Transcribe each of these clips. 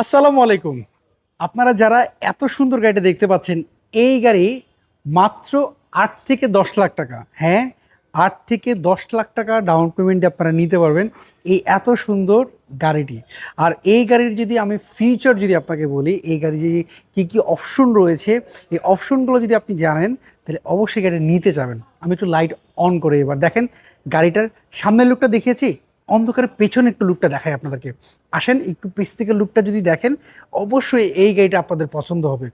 আসসালামু আলাইকুম। আপনারা যারা এত সুন্দর গাড়িটা দেখতে পাচ্ছেন, এই গাড়ি মাত্র আট থেকে দশ লাখ টাকা। হ্যাঁ আট থেকে দশ লাখ টাকা ডাউন পেমেন্টে আপনারা নিতে পারবেন এই এত সুন্দর গাড়িটি। আর এই গাড়ির যদি আমি ফিউচার যদি আপনাকে বলি, এই গাড়ি যে কী কী অপশন রয়েছে, এই অপশনগুলো যদি আপনি জানেন, তাহলে অবশ্যই গাড়ি নিতে যাবেন। আমি একটু লাইট অন করে এবার দেখেন, গাড়িটার সামনের লুকটা দেখিয়েছি? অন্ধকারের পেছনে একটু লুকটা দেখাই আপনাদেরকে। আসেন, একটু পিছ থেকে লুকটা যদি দেখেন, অবশ্যই এই গাড়িটা আপনাদের পছন্দ হবে।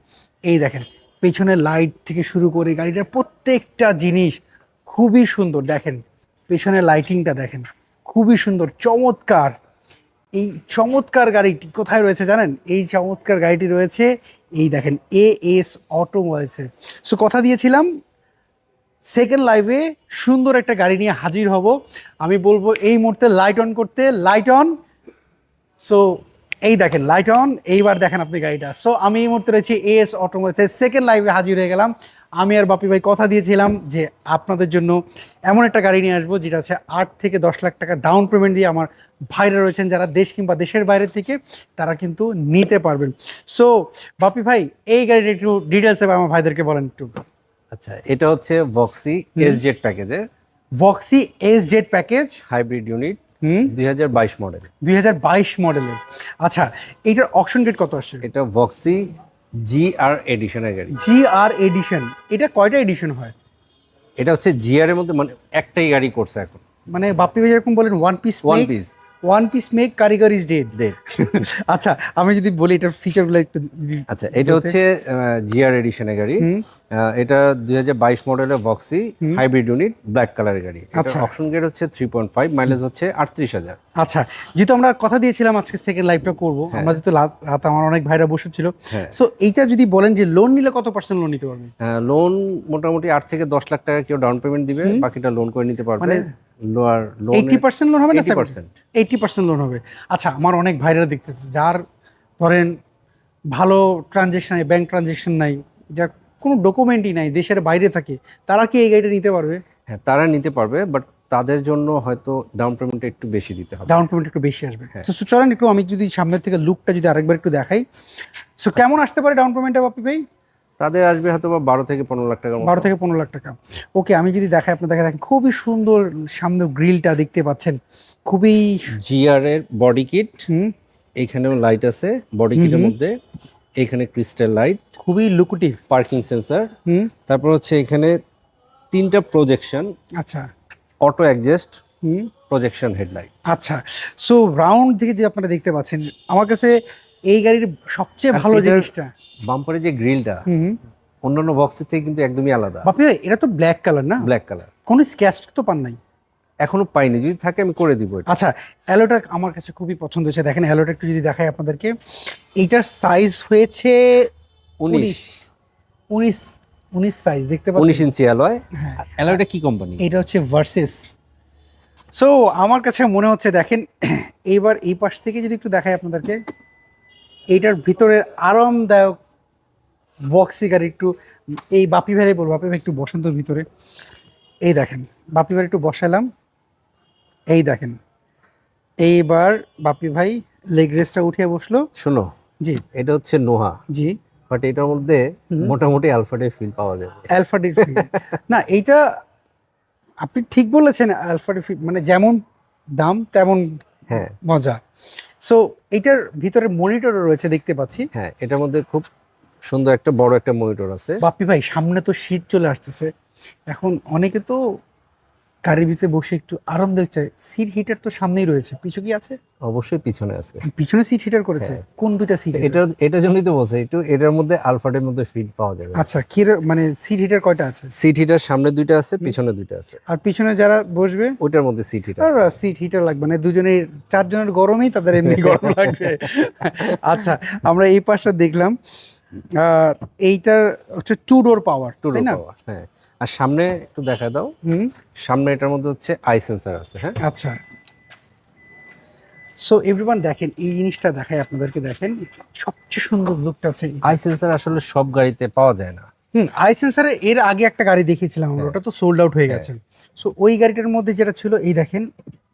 এই দেখেন, পেছনের লাইট থেকে শুরু করে গাড়িটার প্রত্যেকটা জিনিস খুবই সুন্দর। দেখেন, পেছনের লাইটিংটা দেখেন, খুবই সুন্দর, চমৎকার। এই চমৎকার গাড়িটি কোথায় রয়েছে জানেন? এই চমৎকার গাড়িটি রয়েছে, এই দেখেন এ এস অটোমোবাইলসে সো কথা দিয়েছিলাম সেকেন্ড লাইভে সুন্দর একটা গাড়ি নিয়ে হাজির হব। আমি বলব এই মুহূর্তে লাইট অন করতে লাইট অন সো এই দেখেন লাইট অন এইবার দেখেন আপনি গাড়িটা। সো আমি এই মুহূর্তে রয়েছি এস অটোমোবাইলসের সেকেন্ড লাইভে হাজির হয়ে গেলাম। আমি আর বাপি ভাই কথা দিয়েছিলাম যে আপনাদের জন্য এমন একটা গাড়ি নিয়ে আসব, যেটা হচ্ছে আট থেকে দশ লাখ টাকা ডাউন পেমেন্ট দিয়ে আমার ভাইরা রয়েছেন যারা দেশ কিংবা দেশের বাইরে থেকে, তারা কিন্তু নিতে পারবেন। সো বাপি ভাই, এই গাড়ির একটু ডিটেলসে আমার ভাইদেরকে বলেন একটু। আচ্ছা এটা হচ্ছে ভক্সি এস জেড প্যাকেজের। Voxy S Z package. Hybrid unit hmm. দুই হাজার বাইশ মডেল দুই হাজার বাইশ মডেলের আচ্ছা এটার অকশন গেট কত আসছে? এটা ভক্সি জি আর এডিশনের গাড়ি। জি আর এডিশন এটা কয়টা এডিশন হয়? এটা হচ্ছে জিআর এর মধ্যে মানে একটাই গাড়ি করছে এখন। মানে বাপ্পি ভাই যেরকম বলেন one piece one piece one piece make কারিগর ইজ ডেড ডেট আচ্ছা আমি যদি বলি এটার ফিচারগুলো একটু আচ্ছা এটা হচ্ছে জিআর এডিশনের গাড়ি। এটা দুই হাজার বাইশ মডেলের ভক্সি। হাইব্রিড ইউনিট ব্ল্যাক কালারের গাড়ি। আচ্ছা। অপশন গেট হচ্ছে থ্রি পয়েন্ট ফাইভ মাইলেজ হচ্ছে আটত্রিশ হাজার। আচ্ছা যেহেতু আমরা কথা দিয়েছিলাম আজকে সেকেন্ড লাইভটা করব হ্যাঁ। আমরা যেহেতু রাত আমার অনেক ভাইরা বসেছিল। হ্যাঁ। সো এইটা যদি বলেন যে লোন নিলে কত পার্সেন্ট লোন নিতে পারবেন লোন মোটামুটি আট থেকে দশ লাখ টাকা কেউ ডাউন পেমেন্ট দিবে বাকিটা লোন করে নিতে পারবে। মানে lower loan eighty percent loan হবে না eighty percent eighty percent loan হবে। আচ্ছা আমার অনেক ভাইরা দেখতেছে যার ধরেন ভালো ট্রানজেকশন নাই ব্যাংক ট্রানজেকশন নাই যার কোনো ডকুমেন্টই নাই দেশের বাইরে থাকে তারা কি এই গাড়িটা নিতে পারবে? হ্যাঁ তারা নিতে পারবে বাট তাদের জন্য হয়তো ডাউন পেমেন্টটা একটু বেশি দিতে হবে। ডাউন পেমেন্ট একটু বেশি আসবে। হ্যাঁ। তো চলেন একটু আমি যদি সামনের থেকে লুকটা যদি আরেকবার একটু দেখাই। সো কেমন আসতে পারে ডাউন পেমেন্টটা বাপি ভাই? তাদের আসবে হয়তো বা বারো থেকে পনেরো লাখ টাকা বারো থেকে পনেরো লাখ টাকা। ওকে আমি যদি দেখাই আপনার দেখা দেখেন খুবই সুন্দর সামনে গ্রিলটা দেখতে পাচ্ছেন। খুবই জিআর এর বডি কিট। হুম, এইখানেও লাইট আছে বডি কিটের মধ্যে। এখানে ক্রিস্টাল লাইট। খুবই লুকুটিভ। Parking sensor. তারপর হচ্ছে এখানে তিনটা প্রজেকশন। আচ্ছা। Auto adjust hmm. Projection headlight. আচ্ছা। সো রাউন্ড দিকে যে আপনারা দেখতে পাচ্ছেন আমার কাছে এই গাড়ির সবচেয়ে ভালো জিনিসটা বাম্পারে যে গ্রিলটা অন্যান্য বক্সের থেকে কিন্তু একদমই আলাদা। বাপি ভাই এটা তো ব্ল্যাক কালার না? Black colour. কোনো স্ক্যাচ তো পান নাই। এখনও পাইনি যদি থাকে আমি করে দিব আচ্ছা অ্যালোটা আমার কাছে খুবই পছন্দ হয়েছে। দেখেন অ্যালোটা একটু যদি দেখাই আপনাদেরকে। এইটার সাইজ হয়েছে উনিশ। উনিশ। উনিশ সাইজ দেখতে উনিশ পাচ্ছেন ইঞ্চি অ্যালয় হ্যাঁ। অ্যালয়টা কি কোম্পানি এটা হচ্ছে ভার্সেস সো আমার কাছে মনে হচ্ছে দেখেন এইবার এই পাশ থেকে যদি একটু দেখাই আপনাদেরকে এইটার ভিতরে আরামদায়ক বক্সি গাড়ি একটু এই বাপি ভাইরে বলব বাপি ভাই একটু বসন্তর ভিতরে। এই দেখেন বাপি ভাই একটু বসালাম এই দেখেন এইবার বাপি ভাই লেগ রেসটা উঠিয়ে বসল। শোনো জি। এটা হচ্ছে নোহা। জি। বাট এটার মধ্যে। মোটামুটি আলফাডে ফিল পাওয়া যাবে। অ্যালফাডির না এইটা আপনি ঠিক বলেছেন অ্যালফাডির মানে যেমন দাম তেমন হ্যাঁ। মজা। সো এইটার ভিতরে মনিটরও রয়েছে দেখতে পাচ্ছি। হ্যাঁ এটার মধ্যে খুব সুন্দর একটা বড় একটা মনিটর আছে। বাপ্পি ভাই সামনে তো শীত চলে আসতেছে। এখন অনেকে তো গাড়ির ভিতরে বসে একটু আরামদায়ক চায়। সিট হিটার তো সামনেই রয়েছে। পিছু কি আছে? অবশ্যই পিছনে আছে। পিছনে সিট হিটার করেছে? হ্যাঁ। কোন দুইটা সিট এটা এটার জন্যই তো বলছে একটু এটার মধ্যে আলফাডের মধ্যে ফিল পাওয়া যাবে। আচ্ছা কি মানে সিট হিটার কয়টা আছে? সিট হিটার সামনে দুইটা আছে পিছনে দুইটা আছে। আর পিছনে যারা বসবে? ওইটার মধ্যে সিট হিটার আর সিট হিটার লাগবে। না দুজনের চারজনের গরমেই তাদের এমনি গরম লাগবে। আচ্ছা আমরা এই পাশটা দেখলাম। এইটার হচ্ছে টু ডোর পাওয়ার টু তাই না? হ্যাঁ। আর সামনে একটু দেখা দাও। হুম। সামনে এটার মধ্যে হচ্ছে আই সেন্সার আছে হ্যাঁ। আচ্ছা। সো এভরিওয়ান দেখেন এই জিনিসটা দেখাই আপনাদেরকে দেখেন। সবচেয়ে সুন্দর লুকটা হচ্ছে আই সেন্সার আসলে সব গাড়িতে পাওয়া যায় না। হুম আই সেন্সারে এর আগে একটা গাড়ি দেখিয়েছিলাম আমরা হ্যাঁ। ওটা তো সোল্ড আউট হয়ে গেছে। সো ওই গাড়িটার মধ্যে যেটা ছিল এই দেখেন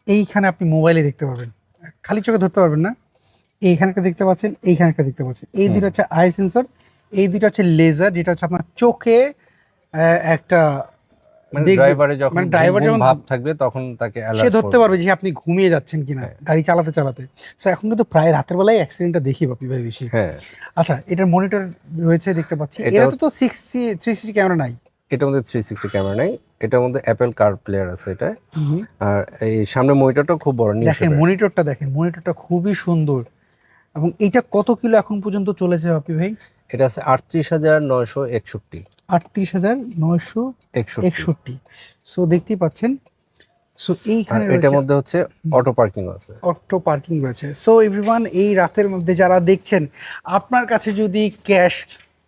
এইখানে আপনি মোবাইলে দেখতে পাবেন। খালি চোখে ধরতে পারবেন না। এইখানটা দেখতে পাচ্ছেন এইখানটা দেখতে পাচ্ছেন। এই দুটো হচ্ছে আই সেন্সর এই দুটো হচ্ছে লেজার যেটা হচ্ছে আপনার চোখে একটা মানে ড্রাইভারে যখন মানে যখন- ভাব থাকবে তখন তাকে সে ধরতে পারবে যে আপনি ঘুমিয়ে যাচ্ছেন কিনা হ্যাঁ। গাড়ি চালাতে চালাতে। সো এখন কিন্তু প্রায় রাতের বেলায় অ্যাক্সিডেন্টটা দেখি বাপি ভাই বেশি। হ্যাঁ। আচ্ছা এটার মনিটর রয়েছে দেখতে পাচ্ছি। এটা তো সিক্সটি থ্রি সিক্সটি ক্যামেরা নাই। এটার মধ্যে থ্রি সিক্সটি ক্যামেরা নাই। এটার মধ্যে অ্যাপেল কার প্লেয়ার আছে এটা। আর এই সামনে মনিটরটা খুব বড় দেখেন মনিটরটা দেখেন মনিটরটা খুবই সুন্দর। এবং এটা কত কিলো এখন পর্যন্ত চলেছে বাপি ভাই? এটা আছে আটত্রিশ হাজার নয়শো একষট্টি। আটত্রিশ হাজার নয়শো একষট্টি। একষট্টি। সো দেখতেই পাচ্ছেন। সো এইখানে এটার মধ্যে হচ্ছে অটো পার্কিং আছে। অটো পার্কিং রয়েছে। সো এভরিওয়ান এই রাতের মধ্যে যারা দেখছেন আপনার কাছে যদি ক্যাশ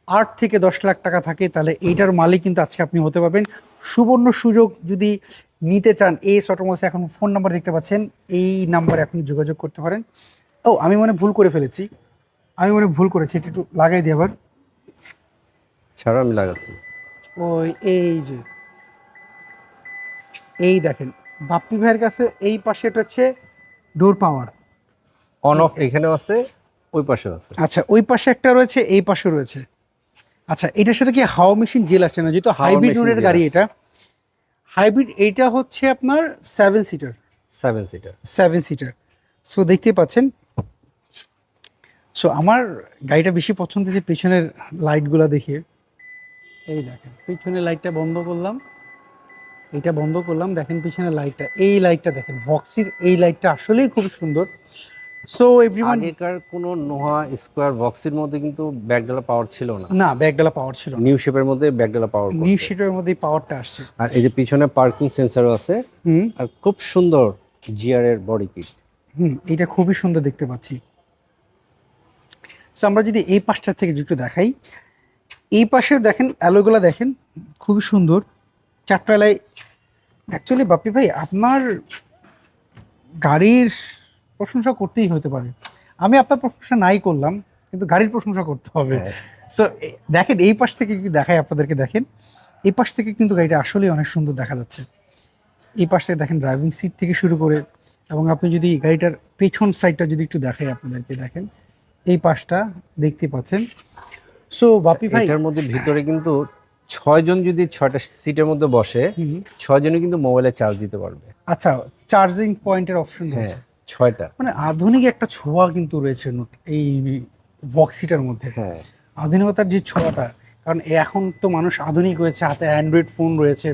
আট থেকে দশ লাখ টাকা থাকে তাহলে এইটার মালিক কিন্তু আজকে আপনি হতে পারবেন। সুবর্ণ সুযোগ যদি নিতে চান এই অটোমোস এখন ফোন নাম্বার দেখতে পাচ্ছেন এই নাম্বারে এখন যোগাযোগ করতে পারেন। ও আমি মনে ভুল করে ফেলেছি। আমি মনে ভুল করেছি এটা একটু লাগাই দিই আবার। ছাড়া আমি লাগাচ্ছি। ওই এই যে। এই দেখেন বাপ্পি ভাইয়ের কাছে এই পাশে এটা হচ্ছে ডোর পাওয়ার অন অফ এখানেও আছে ওই পাশেও আছে। আচ্ছা ওই পাশে একটা রয়েছে এই পাশে রয়েছে। আচ্ছা এটার সাথে কি হাওয়া মেশিন জেল আসছে না? যেহেতু হাইব্রিড জেল গাড়ি এটা। হাইব্রিড এইটা হচ্ছে আপনার seven seater seven seater seven seater so দেখতে পাচ্ছেন সো আমার গাড়িটা বেশি পছন্দ হচ্ছে পেছনের লাইটগুলো দেখে। এই দেখেন পিছনের লাইটটা বন্ধ করলাম। এটা বন্ধ করলাম দেখেন পিছনের লাইটটা এই লাইটটা দেখেন ভক্সির এই লাইটটা আসলেই খুব সুন্দর। সো এভরিওয়ান আগেকার কোনো নোহা স্কোয়ার বক্সের মধ্যে কিন্তু ব্যাকডালা পাওয়ার ছিল না। না ব্যাগডালা পাওয়ার ছিল নিউ শেপের মধ্যে ব্যাকডালা পাওয়ার নিউ শিটের মধ্যে পাওয়ারটা আসছে। আর এই যে পিছনে পার্কিং সেন্সরও আছে হুম। আর খুব সুন্দর জিআর এর বডি কিট হুম এটা খুবই সুন্দর দেখতে পাচ্ছি। So, আমরা যদি এই পাশটা থেকে একটু দেখাই এই পাশের দেখেন অ্যালোগুলা দেখেন খুবই সুন্দর। চারটালায় অ্যাকচুয়ালি বাপ্পি ভাই আপনার গাড়ির প্রশংসা করতেই হতে পারে। আমি আপনার প্রশংসা নাই করলাম কিন্তু গাড়ির প্রশংসা করতে হবে। হ্যাঁ। সো দেখেন এই পাশ থেকে কি দেখাই আপনাদেরকে দেখেন। এই পাশ থেকে কিন্তু গাড়িটা আসলেই অনেক সুন্দর দেখা যাচ্ছে। এই পাশ থেকে দেখেন ড্রাইভিং সিট থেকে শুরু করে এবং আপনি যদি গাড়িটার পেছন সাইডটা যদি একটু দেখাই আপনাদেরকে দেখেন। এই পাশটা দেখতে পাচ্ছেন। সো বাপি ভাই এটার মধ্যে ভিতরে কিন্তু ছয় জন যদি ছয়টা সিটের মধ্যে বসে হুম, ছয় জনই কিন্তু মোবাইলে চার্জ দিতে পারবে। আচ্ছা চার্জিং পয়েন্টের অপশন হ্যাঁ রয়েছে। ছয়টা। মানে আধুনিক একটা ছোঁয়া কিন্তু রয়েছে এই বক্সিটার মধ্যে। হ্যাঁ। আধুনিকতার যে ছোঁয়াটা কারণ এখন তো মানুষ আধুনিক হয়েছে হাতে অ্যান্ড্রয়েড ফোন রয়েছে।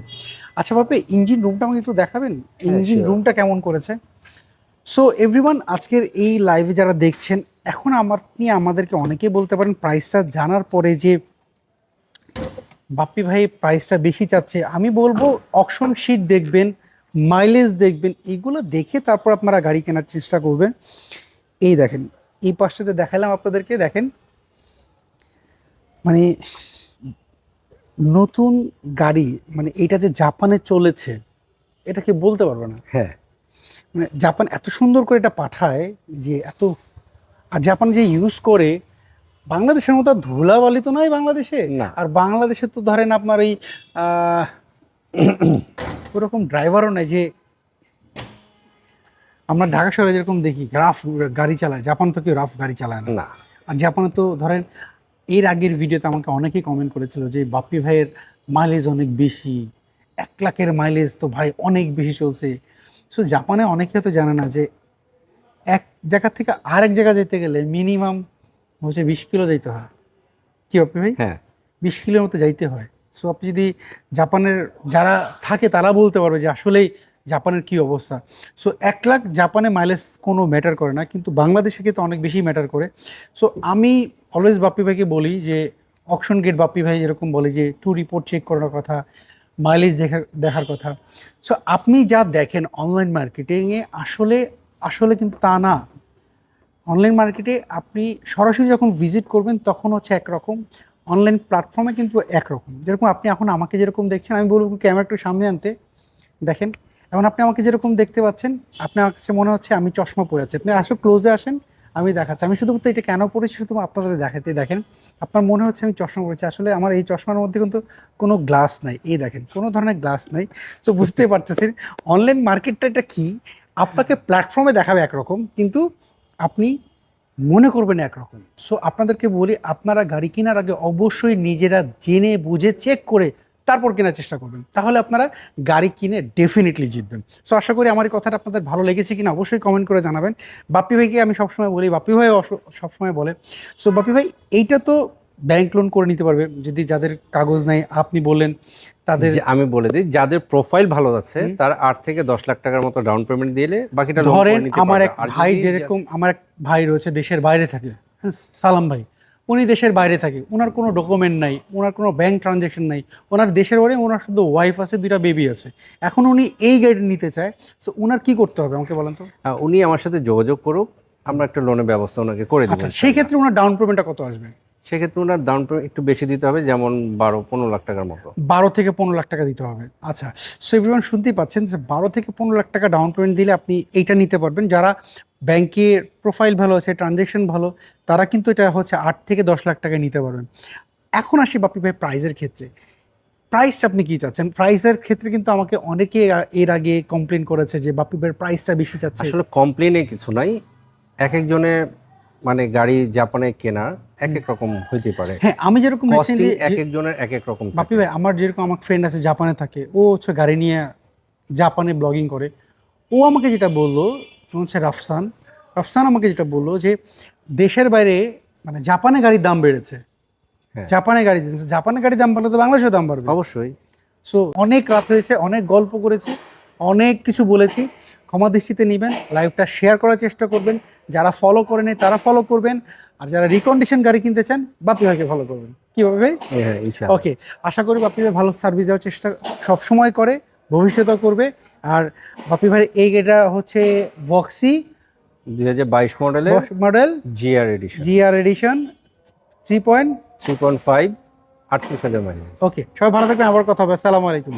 আচ্ছা বাপে ইঞ্জিন রুমটা আমাকে একটু দেখাবেন? ইঞ্জিন রুমটা কেমন করেছে? সো এভরিওয়ান আজকের এই লাইভে যারা দেখছেন, এখন আমার, আপনি আমাদেরকে অনেকেই বলতে পারেন প্রাইসটা জানার পরে যে, বাপ্পি ভাই প্রাইসটা বেশি চাচ্ছে, আমি বলব অকশন শিট দেখবেন মাইলেজ দেখবেন, এগুলো দেখে তারপর আপনারা গাড়ি কেনার চেষ্টা করবেন। এই দেখেন, এই পাশটাতে দেখালাম আপনাদেরকে, দেখেন। মানে নতুন গাড়ি মানে এটা যে জাপানে চলেছে এটাকে বলতে পারব না। হ্যাঁ। মানে জাপান এত সুন্দর করে এটা পাঠায় যে এত আর জাপান যে ইউজ করে বাংলাদেশের মতো ধুলাবালি তো নয় বাংলাদেশে? আর বাংলাদেশে তো ধরেন আপনার এই ওরকম ড্রাইভারও নাই যে আমরা ঢাকা শহরে যেরকম দেখি রাফ গাড়ি চালায় জাপান তো কেউ রাফ গাড়ি চালায় না। না। আর জাপানে তো ধরেন এর আগের ভিডিওতে আমাকে অনেকেই কমেন্ট করেছিল যে বাপ্পি ভাইয়ের মাইলেজ অনেক বেশি এক লাখের মাইলেজ তো ভাই অনেক বেশি চলছে। সো জাপানে অনেকে হয়তো জানে না যে এক জায়গা থেকে আরেক জায়গা যেতে গেলে মিনিমাম হচ্ছে বিশ কিলো যাইতে হয়। কি বাপ্পি ভাই? হ্যাঁ। বিশ কিলোর মতো যাইতে হয়। সো আপনি যদি জাপানের যারা থাকে তারা বলতে পারবে যে আসলেই জাপানের কি অবস্থা। সো এক লাখ জাপানে মাইলেজ কোনো ম্যাটার করে না কিন্তু বাংলাদেশে কিন্তু অনেক বেশি ম্যাটার করে। সো আমি অলওয়েজ বাপ্পি ভাইকে বলি যে অকশন গেট বাপ্পি ভাই যেরকম বলে যে টু রিপোর্ট চেক করার কথা মাইলেজ দেখার দেখার কথা। সো আপনি যা দেখেন অনলাইন মার্কেটিংয়ে আসলে আসলে কিন্তু তা না। অনলাইন মার্কেটে আপনি সরাসরি যখন ভিজিট করবেন, তখন হচ্ছে একরকম। অনলাইন প্ল্যাটফর্মে কিন্তু একরকম। যেরকম আপনি এখন আমাকে যেরকম দেখছেন, আমি বলব ক্যামেরা একটু সামনে আনতে। দেখেন, এখন আপনি আমাকে যেরকম দেখতে পাচ্ছেন, আপনার কাছে মনে হচ্ছে আমি চশমা পরে আছি। আপনি আসো ক্লোজে আসেন আমি দেখাচ্ছি। আমি শুধুমাত্র এটা কেন পড়েছি শুধু আপনাদের দেখাতে দেখেন। আপনার মনে হচ্ছে আমি চশমা পরেছি আসলে আমার এই চশমার মধ্যে কিন্তু কোনো গ্লাস নাই। এই দেখেন, কোনো ধরনের গ্লাস নাই। তো বুঝতেই পারতেছেন অনলাইন মার্কেটটা এটা কী? আপনাকে প্ল্যাটফর্মে দেখাবে একরকম, কিন্তু আপনি মনে করবেন একরকম। সো আপনাদেরকে বলি, আপনারা গাড়ি কেনার আগে অবশ্যই নিজেরা জেনে বুঝে চেক করে তারপর কেনার চেষ্টা করবেন। তাহলে আপনারা গাড়ি কিনে ডেফিনেটলি জিতবেন। সো আশা করি আমার এই কথাটা আপনাদের ভালো লেগেছে কিনা অবশ্যই কমেন্ট করে জানাবেন। বাপ্পি ভাইকে আমি সবসময় বলি বাপ্পি ভাই সবসময় বলে সো বাপ্পি ভাই এইটা তো ব্যাংক লোন করে নিতে পারবে। যদি যাদের কাগজ নাই আপনি বললেন তাদের আমি বলে দিই যাদের প্রোফাইল ভালো আছে। তার আট থেকে দশ লাখ টাকার মতো ডাউন পেমেন্ট দিলে বাকিটা ধরেন আমার। এক ভাই যেরকম আমার এক ভাই রয়েছে দেশের বাইরে থাকে হ্যাঁ, সালাম ভাই। উনি দেশের বাইরে থাকে। ওনার কোনো ডকুমেন্ট নাই ওনার কোনো ব্যাঙ্ক ট্রানজ্যাকশন নাই। ওনার দেশের বাড়ি ওনার শুধু ওয়াইফ আছে দুইটা বেবি আছে। এখন উনি এই গাড়ি নিতে চায় সো ওনার কী করতে হবে আমাকে বলেন তো? উনি আমার সাথে যোগাযোগ করুক আমরা একটা লোনের ব্যবস্থা ওনাকে করে দেবো আচ্ছা সেই ক্ষেত্রে ওনার ডাউন পেমেন্টটা কত আসবে? সেক্ষেত্রে ওনার ডাউন পেমেন্ট একটু বেশি দিতে হবে যেমন বারো পনেরো লাখ টাকার মতো। বারো থেকে পনেরো লাখ টাকা দিতে হবে। আচ্ছা সো এভরিওয়ান শুনতেই পাচ্ছেন যে বারো থেকে পনেরো লাখ টাকা ডাউন পেমেন্ট দিলে আপনি এইটা নিতে পারবেন। যারা ব্যাংকের প্রোফাইল ভালো আছে ট্রানজ্যাকশন ভালো তারা কিন্তু এটা হচ্ছে আট থেকে দশ লাখ টাকায় নিতে পারবেন। এখন আসি বাপি ভাই প্রাইজের ক্ষেত্রে। প্রাইসটা আপনি কি চাচ্ছেন? প্রাইসের ক্ষেত্রে কিন্তু আমাকে অনেকে এর আগে কমপ্লেন করেছে যে বাপি ভাইয়ের প্রাইসটা বেশি চাচ্ছে। আসলে কমপ্লেনে কিছু নাই। এক একজনের মানে গাড়ি জাপানে কেনা এক এক রকম হইতে পারে। হ্যাঁ আমি যেরকম recently এক একজনের এক এক রকম বাপি ভাই আমার যেরকম আমার ফ্রেন্ড আছে জাপানে থাকে ও হচ্ছে গাড়ি নিয়ে জাপানে ব্লগিং করে। ও আমাকে যেটা বলল হচ্ছে রাফসান। রাফসান আমাকে যেটা বলল যে দেশের বাইরে মানে জাপানে গাড়ির দাম বেড়েছে। হ্যাঁ। জাপানে গাড়ি জাপানে গাড়ির দাম বাড়লে তো বাংলাদেশেও দাম বাড়বে। অবশ্যই। সো অনেক রাত হয়েছে অনেক গল্প করেছি অনেক কিছু বলেছি। ক্ষমা দৃষ্টিতে নেবেন লাইভটা শেয়ার করার চেষ্টা করবেন। যারা ফলো করে নেই তারা ফলো করবেন। আর যারা রিকন্ডিশন গাড়ি কিনতে চান বাপি ভাইকে ফলো করবেন। কীভাবে ভাই? হ্যাঁ ওকে আশা করি বাপি ভাই ভালো সার্ভিস দেওয়ার চেষ্টা সব সময় করে ভবিষ্যতেও করবে। আর বাপি ভাই এই গাড়িটা হচ্ছে বক্সি দুই হাজার বাইশ মডেলের model GR edition GR edition three point three point five আটত্রিশ হাজার মাইলেজ ওকে সবাই ভালো থাকবেন আবার কথা হবে। আসসালামু আলাইকুম।